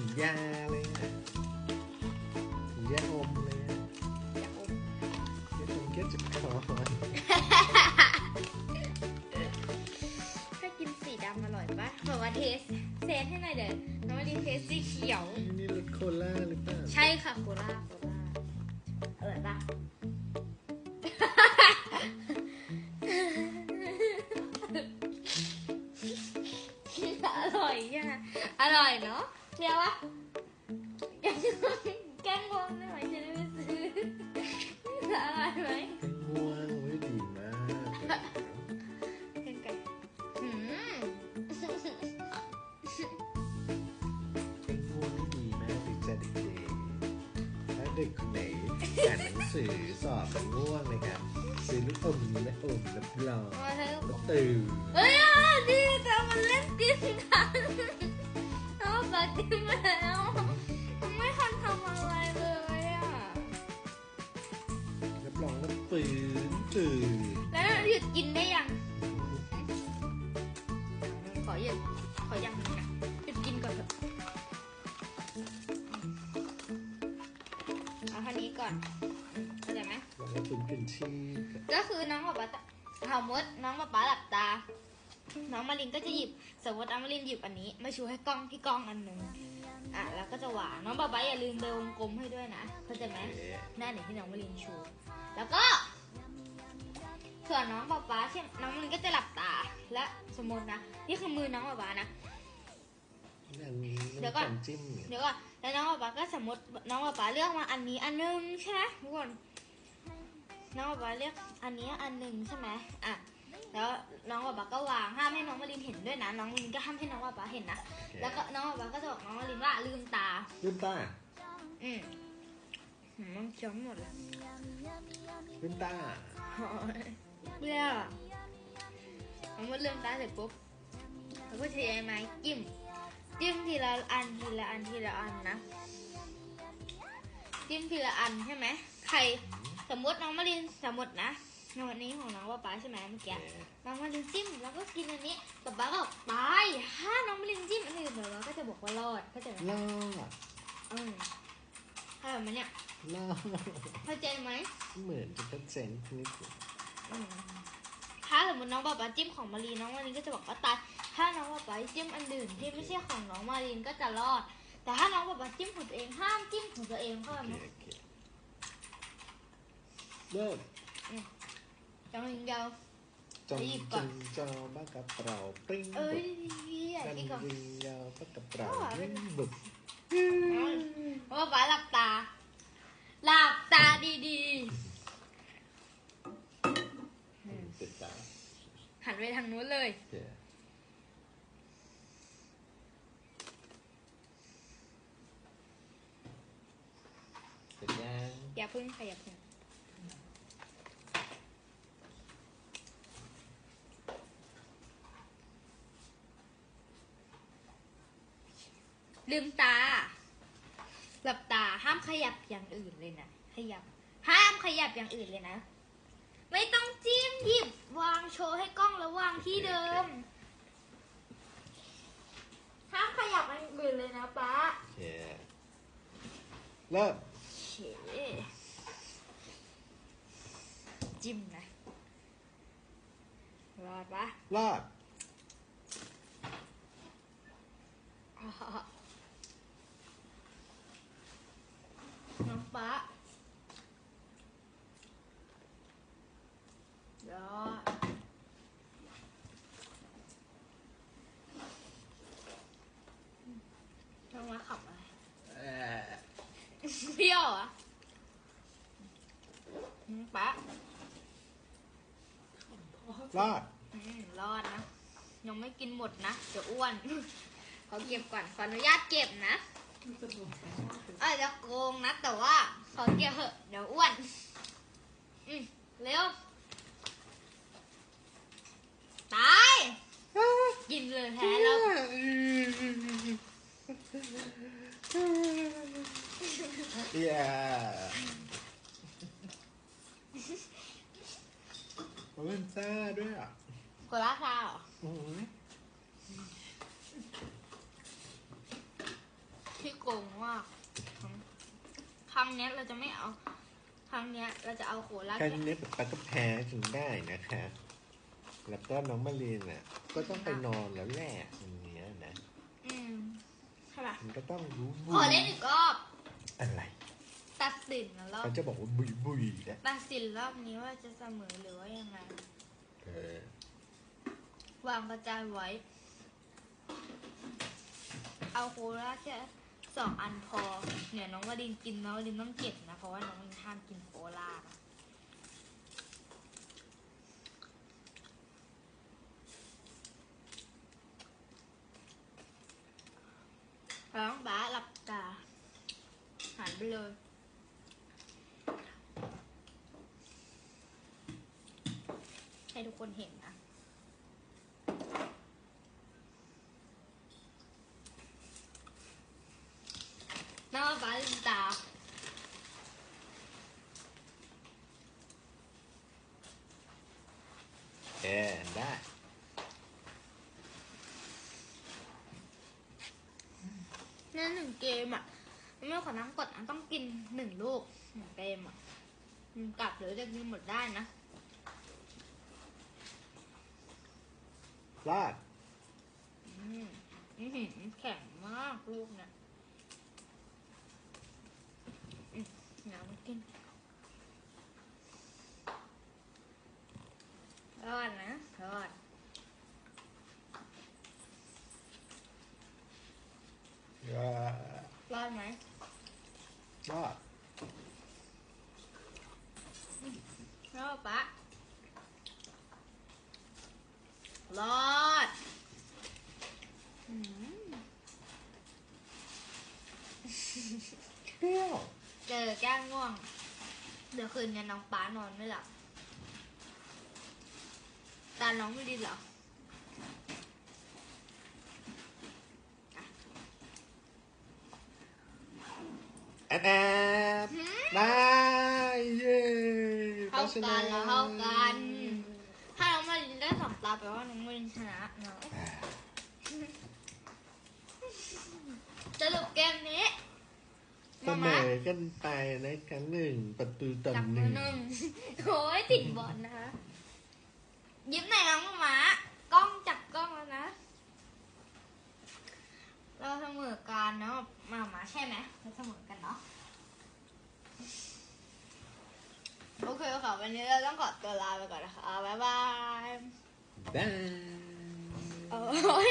ถึงยาเลยนะถึงยาอมเลยนะเดี๋ยวผมเก็บจะขอถ้ากินสีดำอร่อยปะบอกว่าเทสเซนให้หน่อยเด้อน้องรีเทสสีเขียว นี่รสโคล่าหรือเปล่า ใช่ค่ะโคล่าโคล่าอร่อยปะ เนาะเดี๋ยววะแกงแกงงงได้ไหมจะได้ไม่ซื้ออร่อยไหมง่วงไม่ดีมากแกงไก่หืมเป็นง่วงไม่ดีมากเลยจ้ะเด็กๆถ้าเด็กคนไหนอ่านหนังสือสอบกันง่วงเลยครับซื้อลูกอมนี้มาอมรับรองมาเถอะแล้วตื่นเฮ้ยอะดีแต่มันเล่นกินกัน เอาปากกินแล้วไม่ทันทำอะไรเลยอะรับรองว่าฟื้นตื่นแล้วหยุดกินได้ยัง ขอหยุดขอยังหนึงนะหยุดกินก่อนเถอะเอาท่านี้ก่อนเข้าใจไหมแล้วก็ฟื้นคืนชีพ ก็คือน้องป๊าป๊าสมมติน้องป๊าป๊าหลับตา น้องมารินก็จะหยิบสมมติน้องมารินหยิบอันนี้มาชูให้กล้องพี่กล้องอันหนึ่งอะแล้วก็จะหวานน้องป๊าป๊าอย่าลืมเดินวงกลมให้ด้วยนะเข้าใจไหมเอ๊ะหน้าไหนที่น้องมารินชู แล้วก็ส่วนน้องป๊าป๊าเช่นน้องมารินก็จะหลับตาและสมมตินะนี่คือมือน้องป๊าป๊านะอันนี้เดี๋ยวก่อนน้ำจิ้มเนี่ยเดี๋ยวก่อนแล้วน้องป๊าป๊าก็สมมติน้องป๊าป๊าเลือกมาอันนี้อันหนึงใช่ไหมทุกคนน้องป๊าป๊าเลือกอันนี้อันหนึ่งใช่ไหมอะ แล้วน้องป๊าป๊าก็วางห้ามให้น้องมารินเห็นด้วยนะ น้องมารินก็ห้ามให้น้องป๊าป๊าเห็นนะ แล้วก็น้องป๊าป๊าก็จะบอกน้องมารินว่าลืมตา ลืมตา อืมหืมมันเคี้ยวไม่หมดเลยลืมตาเบื่อน้องมาลืมตาเสร็จปุ๊บแล้วก็ใช้ไม้จิ้ม จิ้มทีละอันทีละอันทีละอันนะ จิ้มทีละอันใช่ไหม ใครสมมติน้องมารินสมมตินะ ในวันนี้ของน้องว่าป้าใช่ไหมเมื่อกี้น้องมารินจิ้มแล้วก็กินอันนี้ป๊าป๊าก็บอกตายถ้าน้องมารินจิ้มอันอื่นเดี๋ยวเราก็จะบอกว่ารอดเข้าใจไหมลอดอืมเข้าใจไหมเนี่ยลอดเข้าใจไหมเหมือนจะเป็นเซนนิดนึงอืมถ้าสมมติน้องป๊าป๊าจิ้มของมารินน้องมารินก็จะบอกว่าตายถ้าน้องป๊าป๊าจิ้มอันอื่นที่ไม่ใช่ของน้องมารินก็จะรอด แต่ถ้าน้องป๊าป๊าจิ้มของตัวเองห้ามจิ้มของตัวเองเข้าใจโอไหมเคโอเคเริ่ม จังหวะเดียวจงหยิบก่จอน งจอบ้ากระเป๋าปริ้งเอ้บุยบอยากกันกินก่อนยิงยาวบ้ากระเป๋าอ๋อปริ้งบุบเพราะว่าป๊าหลับตา หลับตาดีติดตาๆ หันไปทางนู้นเลยโอเคเสร็จยังอย่าพึ่งค่ะอย่าพึ่ง ลืมตา หลับตาห้ามขยับอย่างอื่นเลยนะ ขยับ ห้ามขยับอย่างอื่นเลยนะ ไม่ต้องจิ้มหยิบวางโชว์ให้กล้องแล้ววางที่เดิม ห้ามขยับอย่างอื่นเลยนะป๊า โอเคเริ่มเฉจิ้มนะ รอดปะรอดน้องป๊ารอดต้องมาขับอะไร เอ่อ เปรี้ยวเหรอะป๊าร อดอืมรอดนะ ยังไม่กินหมดนะ เดี๋ยวอ้วน ขอเก็บก่อน ขออนุญาตเก็บนะอาจจะโกงนะ แต่ว่า ขอเก็บเถอะ เดี๋ยวอ้วน อืมเร็ว ตาย กินเลยแพ้แล้ว เย้เล่นซ่าด้วยอะโกลาซาเหรออื้อหือที่โกงมากครั้งเนี้ยเราจะไม่เอา ครั้งเนี้ย เราจะเอาโคลาแค่นี้แบบปก็แพ้จนได้นะคะ แล้วก็น้องมารีนอะ ก็ต้องไปนอนแล้วแหละอย่างเงี้ยนะ อืมอช่ไหมมันก็ต้องรู้ขอเล่นอีกรอบอะไร ตัดสินนะรอบเขาจะบอกว่าบุยบุยนะตัดสินรอบนี้ว่าจะเสมอหรือว่ายังไงเออวางกระจายไว้ เอาโคลาแค่สองอันพอ เนี่ยน้องวดินกินน้องวดินต้องเก็บนะ เพราะว่าน้องวดินห้ามกินโคลานะน้องบ้าหลับตา หันไปเลย ให้ทุกคนเห็นนะน้องบ้าลืมตาเออได้นั่นหนึ่งเกมอะไม่ขอนั่งกดอะต้องกินหนึ่งลูกหนึ่งเกมอะมันกลับหรือจะกินหมดได้นะ ลาด อืมอื้อหือแข็งมากลูกเนี่ยอืมเดี๋ยวมากินรอดนะรอดลารอดไหมลาด รอดปะรอดอืม เปรี้ยวเจอแก้งง่วง เดี๋ยวคืนนี้น้องป้านอนไม่หลับตาน้องไม่ดีเหรอแอนแอนหืมได้เย้เท่ากันแล้วเท่ากัน ถ้าน้องมารินได้สองตาแปลว่าน้องมารินชนะเนาะอ่าสรุปเกมนี้ เสมอกันไปในครั้งหนึ่งประตูต่อจับหมืนึ่องหนึ่งโอ้ยติดบอลนะคะ ยิ้มหน่อยน้องหมากล้องจับกล้องแล้วนะ เราเสมอกันเนาะมาหมาใช่ไหมเราเสมอกันเนาะ โอเคค่ะ วันนี้เราต้องขอตัวลาไปก่อนนะคะ บ๊ายบายได้โอ้ย